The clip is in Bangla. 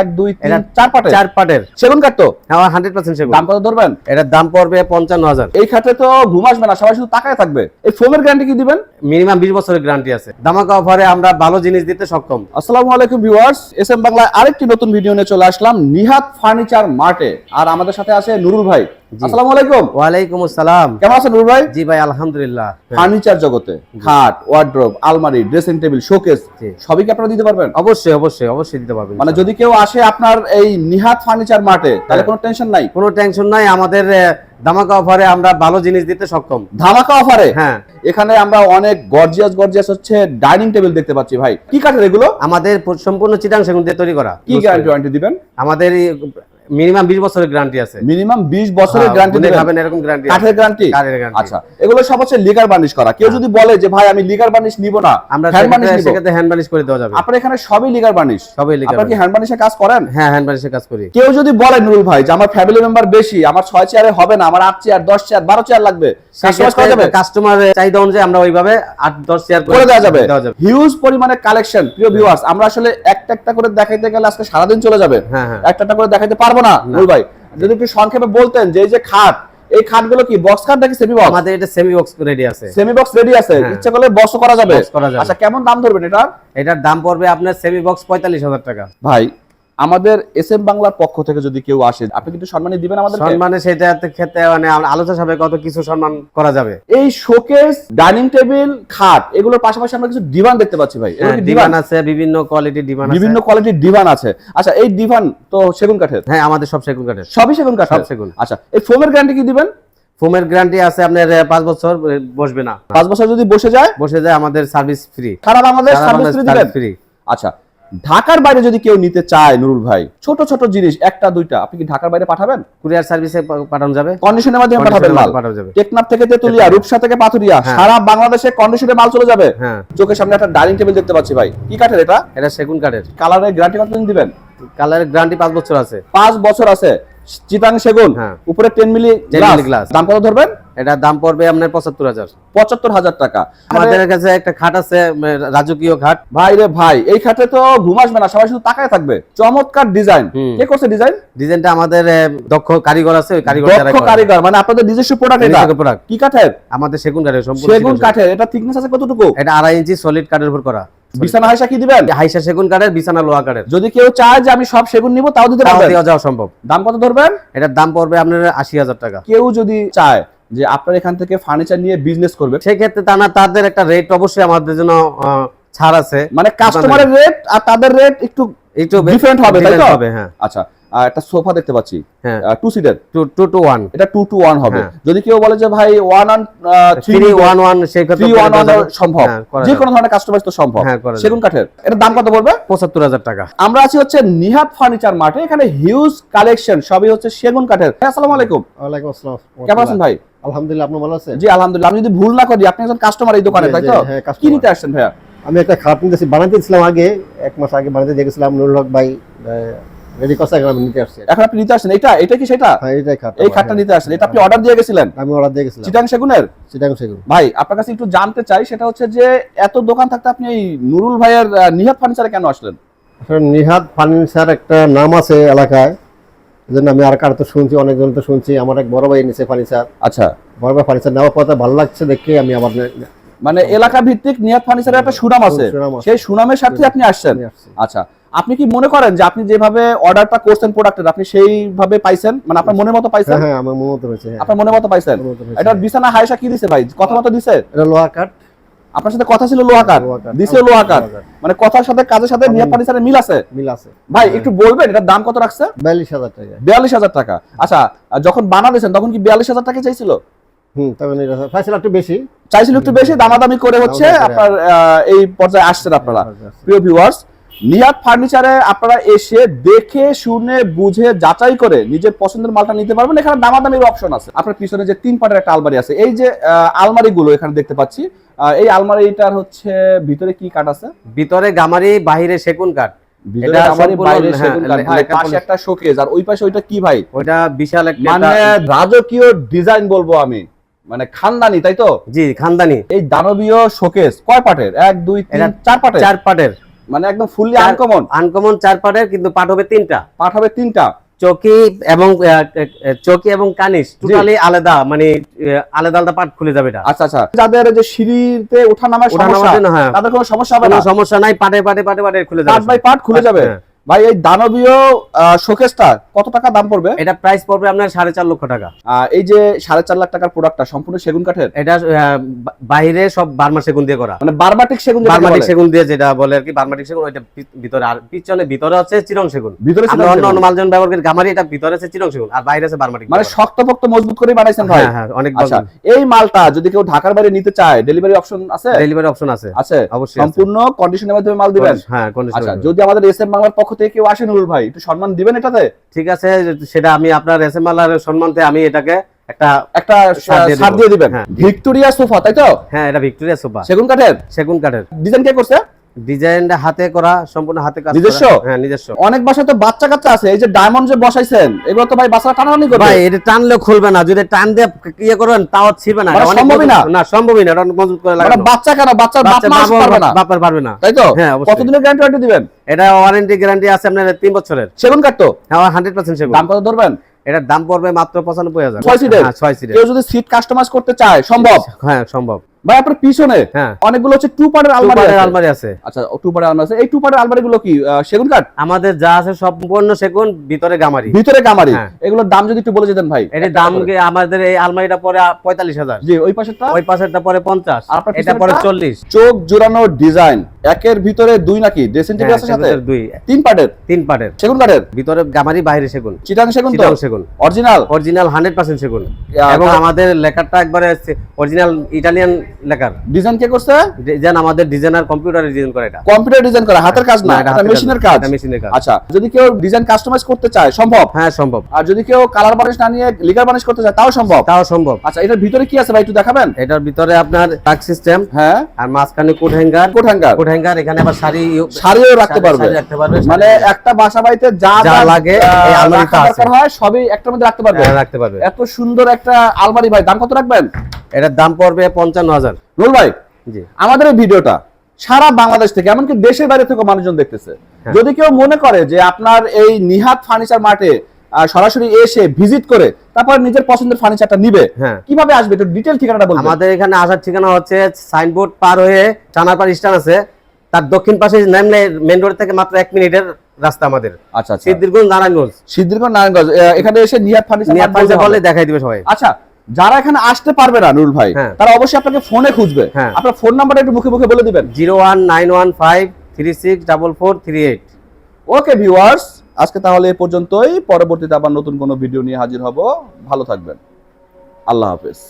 এক দুই তিন চার পাটের? চার পাটের। সেগুন কাঠ তো? হ্যাঁ হান্ড্রেড পার্সেন্ট সেগুন। দাম কত ধরবেন? এটার দাম পড়বে পঞ্চান্ন হাজার। এই খাতে তো ঘুম আসবে না সবাই শুধু থাকবে। এই ফোমের গ্যারান্টি কি দিবেন? মিনিমাম বিশ বছরের গ্যারান্টি আছে। দামাকা অফারে আমরা ভালো জিনিস দিতে সক্ষম। আসসালামু আলাইকুম ভিউয়ার্স এস এম বাংলায় আরেকটি নতুন ভিডিও নিয়ে চলে আসলাম নিহাত ফার্নিচার মার্টে। আর আমাদের সাথে আছে নুরুল ভাই। আসসালামু আলাইকুম। ওয়ালাইকুম আসসালাম। কেমন আছেন নুরুল ভাই? জি ভাই আলহামদুলিল্লাহ। ফার্নিচার জগতে খাট ওয়ার্ড্রোব আলমারি ড্রেসিং টেবিল শোকেস সবই কি আপনারা দিতে পারবেন? অবশ্যই অবশ্যই অবশ্যই দিতে পারবেন। মানে যদি কেউ আসে আপনার এই নিহাত ফার্নিচার মার্টে তাহলে হ্যাঁ। কোনো টেনশন নাই? কোনো টেনশন নাই আমাদের দামাকা অফারে আমরা ভালো জিনিস দিতে সক্ষম। ধামাকা অফারে হ্যাঁ। এখানে আমরা অনেক গর্জিয়াস গর্জিয়াস হচ্ছে ডাইনিং টেবিল দেখতে পাচ্ছি ভাই। কি কাঠের এগুলো? আমাদের সম্পূর্ণ চিটাং সেগুন দিয়ে তৈরি করা। কি গ্যারান্টি ওয়ারেন্টি দিবেন? আমাদের মিনিমাম বিশ বছরের গ্যারান্টি আছে। মিনিমাম 20 বছরের হ্যাঁ, গ্যারান্টি এরকম গ্যারান্টি কাঠের গ্যারান্টি কাঠের guarantee। আচ্ছা এগুলো সব হচ্ছে লিগার বার্নিশ করা। কেউ যদি বলে যে ভাই আমি লিগার বার্নিশ নিব না আমরা হ্যান্ড বার্নিশ নিব। সেক্ষেত্রে হ্যান্ড করে দেওয়া যাবে। আপনার এখানে সবই লিগার বার্নিশ সবই লিখে আপনারা কি হ্যান্ড কাজ করেন? হ্যাঁ হ্যান্ড কাজ করি। কেউ যদি বলে নুরুল ভাই যে আমার ফ্যামিলি মেম্বার বেশি আমার ছয় চেয়ারে হবে না আমার আট চেয়ার দশ চেয়ার বারো চেয়ার লাগবে কাস্টমার চাহিদা অনুযায়ী আমরা ওইভাবে আট দশ চেয়ার করে দেওয়া যাবে। হিউজ পরিমাণে কালেকশন প্রিয় ভিউয়ার্স আমরা আসলে একটা একটা করে দেখাইতে গেলে আজকে সারাদিন চলে যাবে। হ্যাঁ হ্যাঁ। একটা একটা করে দেখাইতে পারব না নুরুল ভাই। যদি একটু সংক্ষেপে বলতেন যে এই যে খাট এই খাটগুলো কি বক্স খাট নাকি সেমি বক্স আমাদের এটা সেমি বক্স রেডি আছে। সেমি বক্স রেডি আছে। হ্যাঁ। ইচ্ছা করলে বক্স করা যাবে। করা যাবে। আচ্ছা কেমন দাম ধরবেন এটা? এটার দাম পড়বে আপনার সেমি বক্স পঁয়তাল্লিশ হাজার টাকা। ভাই আমাদের এস এম বাংলার পক্ষ থেকে যদি কেউ আসে আপনি কিন্তু সম্মানী দিবেন আমাদের সম্মানে সেটা ক্ষেত্রে মানে আলোচনা সবাই কত কিছু সম্মান করা যাবে? এই শোকেস ডাইনিং টেবিল খাট এগুলোর পাশাপাশি আমরা কিছু ডিভান দেখতে পাচ্ছি ভাই। ডিভান আছে বিভিন্ন কোয়ালিটির বিভিন্ন আছে। কোয়ালিটির ডিভান আছে। আচ্ছা এই ডিভান তো সেগুন কাঠের? হ্যাঁ আমাদের সব সেগুন কাঠের। সবই সেগুন কাঠের? সব সেগুন। আচ্ছা এই ফোমের গ্যারান্টি কি দিবেন? ফোমের গ্যারান্টি আছে আপনার পাঁচ বছর বসবে না। পাঁচ বছর যদি বসে যায়? বসে যায় আমাদের সার্ভিস ফ্রি সারা বাংলাদেশ সার্ভিস ফ্রি আচ্ছা ঢাকার বাইরে যদি কেউ নিতে চায় নুরুল ভাই ছোট ছোট জিনিস একটা দুইটা আপনি কি ঢাকার বাইরে পাঠাবেন? কুরিয়ার সার্ভিসে পাঠানো যাবে। কন্ডিশনের মাধ্যমে পাঠাবেন মাল। পাঠানো যাবে। টেকনাফ থেকে তেতুলিয়া রূপসা থেকে পাথুরিয়া হ্যাঁ। সারা বাংলাদেশে কন্ডিশনে মাল চলে যাবে। হ্যাঁ। চোখের সামনে একটা ডাইনিং টেবিল দেখতে পাচ্ছি ভাই। কি কাঠের এটা? এটা সেগুন কাঠের। কালারের গ্যারান্টি কতদিন দিবেন? কালারের গ্যারান্টি পাঁচ বছর আছে। পাঁচ বছর আছে। চিটাং সেগুন হ্যাঁ। উপরে টেন মিলি 10 মিলি glass। দাম কত ধরবেন? এটার দাম পড়বে আপনার পঁচাত্তর হাজার। পঁচাত্তর হাজার টাকা। আমাদের কাছে একটা খাট আছে রাজকীয় খাট। ভাই রে ভাই এই খাটে তো ঘুম আসবে না সবাই শুধু তাকায় থাকবে। চমৎকার ডিজাইন। কে করছে ডিজাইন? ডিজাইনটা আমাদের দক্ষ কারিগর আছে ওই কারিগর দক্ষ কারিগর মানে আপনাদের নিজস্ব প্রোডাক্ট এটা। product। কি কাঠের? আমাদের সেগুন কাঠের সম্পূর্ণ সেগুন সেগুন কাঠের। এটা থিকনেস আছে কতটুকু? এটা আড়াই ইঞ্চি সলিড কাঠের উপর করা। বিছানা হাইসা কি দিবেন? হাইসা সেগুন কাঠের বিছানা লোহা কাঠের। যদি কেউ চায় যে আমি সব সেগুন নিব তাও দিতে পারবেন? দেওয়া যাওয়া সম্ভব। দাম কত ধরবেন? এটার দাম পড়বে আপনার আশি হাজার টাকা। কেউ যদি চায় যে আপনার এখান থেকে ফার্নিচার নিয়ে বিজনেস করবে সেক্ষেত্রে তাদের একটা রেট অবশ্যই আমাদের জন্য ছাড় আছে। মানে কাস্টমারের রেট আর তাদের রেট একটু একটু ডিফারেন্ট হবে, তাই তো? হবে হ্যাঁ। আচ্ছা আর একটা সোফা দেখতে পাচ্ছি। হ্যাঁ। টু সিটের টু টু টু ওয়ান এটা টু টু ওয়ান হবে। হ্যাঁ। যদি কেউ বলে যে ভাই one on three one one three one সম্ভব। হ্যাঁ, যে কোনো ধরনের কাস্টমাইজ তো সম্ভব। হ্যাঁ। সেগুন কাঠের। এটার দাম কত পড়বে? পঁচাত্তর হাজার টাকা। আমরা আছি হচ্ছে নিহাত ফার্নিচার মার্টে। এখানে হিউজ কালেকশন সবই হচ্ছে সেগুন কাঠের। আসসালামু আলাইকুম। ওয়ালাইকুম আসসালাম। কেমন আছেন ভাই? আলহামদুলিল্লাহ আপনি ভালো আছেন? জি আলহামদুলিল্লাহ। আমি যদি ভুল না করি আপনি একজন কাস্টমার এই দোকানে তাই তো? হ্যাঁ, কি নিতে আসছেন ভাইয়া? আমি একটা খাট নিতেছি। বানাতে দিয়েছিলাম আগে এক মাস আগে বানাতে দিয়ে গেছিলাম নুরুল হক ভাই রেডি নিতে আসছি। এখন আপনি নিতে আসছেন এটা এটা কি সেটা? হ্যাঁ খাট এই খাটটা নিতে আসছেন এটা আপনি অর্ডার দিয়ে গেছিলেন? আমি অর্ডার দিয়ে গেছিলাম। চিটাং সেগুনের? চিটাং সেগুন। ভাই আপনার কাছে একটু জানতে চাই সেটা হচ্ছে যে এত দোকান থাকতে আপনি এই নুরুল ভাইয়ের নিহাত ফার্নিচারে কেন আসলেন? আসলে নিহাত ফার্নিচার একটা নাম আছে এলাকায় আমি আর কার তো শুনছি অনেকজন তো শুনছি আমার এক বড় ভাই নিচে ফার্নিচার। আচ্ছা। বড় ভাই ফার্নিচার নেওয়ার ভালো লাগছে দেখে আমি আবার নে- মানে এলাকা ভিত্তিক নিহাত ফার্নিচারের একটা সুনাম আছে। সেই সুনামের সাথে আপনি আসছেন? আচ্ছা আপনি কি মনে করেন যে আপনি যেভাবে অর্ডারটা করছেন প্রোডাক্টের আপনি সেইভাবে পাইছেন? মানে আপনার মনের মতো পাইছেন? হ্যাঁ হ্যাঁ আমার মতো হয়েছে হ্যাঁ। আপনার মনের মতো পাইছেন? মনের। এটা বিছানা হাইসা কি দিছে ভাই? কথা মতো দিছে? এটা লোহা কাঠ। আপনার সাথে কথা ছিল লোহাকার লোহাকার। দিছে লোহাকার লোহাকার। মানে কথার সাথে কাজের সাথে নিহাত ফার্নিচারের মিল আছে? মিল আছে। ভাই একটু বলবেন এটার দাম কত রাখছে? বিয়াল্লিশ হাজার টাকা। বিয়াল্লিশ হাজার টাকা। আচ্ছা যখন বানালেছেন তখন কি বিয়াল্লিশ হাজার টাকা চাইছিল? হুম তখন এটা ফাইসাল একটু বেশি। চাইছিল একটু বেশি দামাদামি করে হচ্ছে আপনার এই পর্যায়ে আসছেন আপনারা। প্রিয় ভিউয়ার্স নিহাত ফার্নিচারে আপনারা এসে দেখে শুনে বুঝে যাচাই করে নিজের পছন্দের মালটা নিতে পারবেন। এখানে দামাদামির অপশন আছে। আপনার পিছনে যে তিন পাটের একটা আলমারি আছে এই যে আলমারি গুলো এখানে দেখতে পাচ্ছি। এই আলমারিটার হচ্ছে ভিতরে কি কাঠ আছে? ভিতরে গামারি বাহিরে সেগুন কাঠ। হ্যাঁ, বলে- একটা শোকেজ আর ওই পাশে ওইটা কি ভাই? ওইটা বিশাল একটা মানে রাজকীয় ডিজাইন বলব আমি। মানে খানদানি তাই তো? জি খানদানি। এই দানবীয় শোকেস কয় পাটের? এক দুই তিন চার পাটের? চার পাটের। মানে একদম ফুললি আনকমন আনকমন চার পাটের কিন্তু পাট হবে তিনটা। পাঠ হবে তিনটা। চকি এবং চকি এবং কানিস টোটালি আলাদা মানে আলাদা আলাদা পাট খুলে যাবে এটা। আচ্ছা আচ্ছা। যাদের যে সিঁড়িতে ওঠা নামার সমস্যা হ্যাঁ। তাদের কোনো সমস্যা হবে না? সমস্যা নাই পাটে পাটে পাটে পাটে খুলে যাবে যাবে বাই পার্ট খুলে যাবে? হ্যাঁ। ভাই এই দানবীয় শোকেসটা কত টাকা দাম পড়বে? এটা প্রাইস পড়বে আপনার সাড়ে চার লক্ষ টাকা। এই যে সাড়ে চার লাখ টাকার প্রোডাক্টটা সম্পূর্ণ সেগুন কাঠের? এটা বাইরে সব বার্মা সেগুন দিয়ে করা। মানে বারবাটিক সেগুন বার্মাটিক সেগুন দিয়ে যেটা বলে আর কি বার্মাটিক সেগুন ওইটা ভিতরে আর পিছনে ভিতরে আছে চিরং সেগুন। ভিতরে আমরা অন্য অন্য মালজন ব্যবহার করি গামারি এটা ভিতরে আছে চিরং সেগুন আর বাইরে আছে বার্মাটিক মানে শক্তপোক্ত মজবুত করে বানাইছেন ভাই? হ্যাঁ হ্যাঁ অনেক আচ্ছা এই মালটা যদি কেউ ঢাকার বাইরে নিতে চায় ডেলিভারি অপশন আছে? ডেলিভারি অপশন আছে। আছে। অবশ্যই। সম্পূর্ণ কন্ডিশনের মাধ্যমে মাল দিবেন? হ্যাঁ condition আচ্ছা যদি আমাদের এস এম বাংলার পক্ষ থেকে কেউ আসে নুরুল ভাই একটু সম্মান দিবেন এটাতে? ঠিক আছে সেটা আমি আপনার এসএমএল এর সম্মানতে আমি এটাকে একটা একটা ছাড়। দিয়ে দিবেন। হ্যাঁ। ভিক্টোরিয়া সোফা তাই তো? হ্যাঁ এটা ভিক্টোরিয়া সোফা। সেগুন কাঠের? সেগুন কাঠের। ডিজাইন কে করছে? ডিজাইনটা হাতে করা সম্পূর্ণ হাতে কাজ নিজস্ব? হ্যাঁ নিজস্ব। অনেক বাসায় তো বাচ্চা কাচ্চা আছে এই যে ডায়মন্ড যে বসাইছেন এগুলো তো ভাই টানাটানি করবে। ভাই এটা টানলে খুলবে না। যদি টান দিয়ে ইয়ে করবেন তাও ছিড়বে না। মানে সম্ভবই না? না সম্ভবই না অনেক মজবুত করে মানে লাগানো। বাচ্চা কেন? বাচ্চার বাপ মা পারবে না। বাপার পারবে না। তাই তো? হ্যাঁ। কতদিনের গ্যারান্টি ওয়ারেন্টি দিবেন? এটা ওয়ারেন্টি গ্যারান্টি আছে আপনার তিন বছরের। সেগুন কাঠ তো হ্যাঁ হান্ড্রেড পার্সেন্ট সেগুন। দাম কত ধরবেন? এটার দাম পড়বে মাত্র পঁচানব্বই হাজার। ছয় সিটের? হ্যাঁ ছয় সিটের কেউ যদি সিট কাস্টমাইজ করতে চায় সম্ভব? হ্যাঁ সম্ভব। ভাই আপনার পিছনে হ্যাঁ। অনেকগুলো হচ্ছে টু পার্টের আলমারি আলমারি আছে। আচ্ছা টু পার্টের আলমারি আছে। এই টু পার্টের আলমারি গুলো কি সেগুন কাঠ? আমাদের যা আছে সম্পূর্ণ সেগুন ভিতরে গামারি। ভিতরে গামারি। হ্যাঁ। এগুলোর দাম যদি একটু বলে যেতেন ভাই এর দাম আমাদের এই আলমারিটা পরে পঁয়তাল্লিশ হাজার। জি ওই পাশেরটা? ওই পাশেরটা পরে পঞ্চাশ। আর এটা পরে পিছনেরটা? চল্লিশ। চোখ জোড়ানো ডিজাইন। একের ভিতরে দুই নাকি? ড্রেসিং টেবিল আছে সাথে? দুই। তিন পার্টের তিন পাটের। সেগুন কাঠের ভিতরে গামারি বাইরে সেগুন। চিটাং সেগুন তো? সেগুন। অরিজিনাল? অরিজিনাল হান্ড্রেড পার্সেন্ট সেগুন। এবং আমাদের একবারে অরিজিনাল ইটালিয়ান লেখার। ডিজাইন কে করছে? ডিজাইন আমাদের ডিজাইনার কম্পিউটারে ডিজাইন করে এটা। কম্পিউটার ডিজাইন করা হাতের কাজ না এটা মেশিনের কাজ? এটা মেশিনের কাজ। আচ্ছা যদি কেউ ডিজাইন কাস্টমাইজ করতে চায় সম্ভব? হ্যাঁ সম্ভব। আর যদি কেউ কালার বানিশ না নিয়ে লিগার বানিশ করতে চায় তাও সম্ভব? তাও সম্ভব। আচ্ছা এটার ভিতরে কি আছে ভাই একটু দেখাবেন? এটার ভিতরে আপনার টাক সিস্টেম হ্যাঁ। আর মাঝখানে coat hanger. Coat hanger. Hanger এখানে আবার শাড়ি শাড়িও রাখতে পারবে। রাখতে পারবে মানে একটা বাসা বাড়িতে যা যা লাগে, এই আলমারিতে আছে। হয় সবই একটার মধ্যে রাখতে পারবে। হ্যাঁ, রাখতে পারবে। এত সুন্দর একটা আলমারি ভাই দাম কত রাখবেন? এটার দাম পড়বে পঞ্চান্ন হাজার। রুল ভাই জি। আমাদের এই ভিডিওটা সারা বাংলাদেশ থেকে এমনকি দেশের বাইরে থেকে মানুষজন দেখতেছে। হ্যাঁ। যদি কেউ মনে করে যে আপনার এই নিহাত ফার্নিচার মার্টে সরাসরি এসে ভিজিট করে তারপর নিজের পছন্দের ফার্নিচারটা নিবে হ্যাঁ। কীভাবে আসবে? একটু ডিটেল ঠিকানাটা বলবেন। আমাদের এখানে আসার ঠিকানা হচ্ছে সাইনবোর্ড পার হয়ে চানারপাড় স্ট্যান্ড আছে। তার দক্ষিণ পাশে নামলে মেন রোড থেকে মাত্র এক মিনিটের রাস্তা আমাদের। আচ্ছা আচ্ছা। সিদ্দিরগঞ্জ নারায়ণগঞ্জ। সিদ্ধিরগঞ্জ নারায়ণগঞ্জ। এখানে এসে নিহাত ফার্নিচার বললে বললে দেখাই দিবে সবাই। আচ্ছা যারা এখানে আসতে পারবে না নুরুল ভাই হ্যাঁ। তারা অবশ্যই আপনাকে ফোনে খুঁজবে। হ্যাঁ। আপনার ফোন নাম্বারটা একটু মুখে মুখে বলে দিবেন। Zero one nine one five three six double four three eight. Okay viewers আজকে তাহলে এ পর্যন্তই। পরবর্তীতে আবার নতুন কোনো ভিডিও নিয়ে হাজির হব। ভালো থাকবেন। আল্লাহ হাফেজ।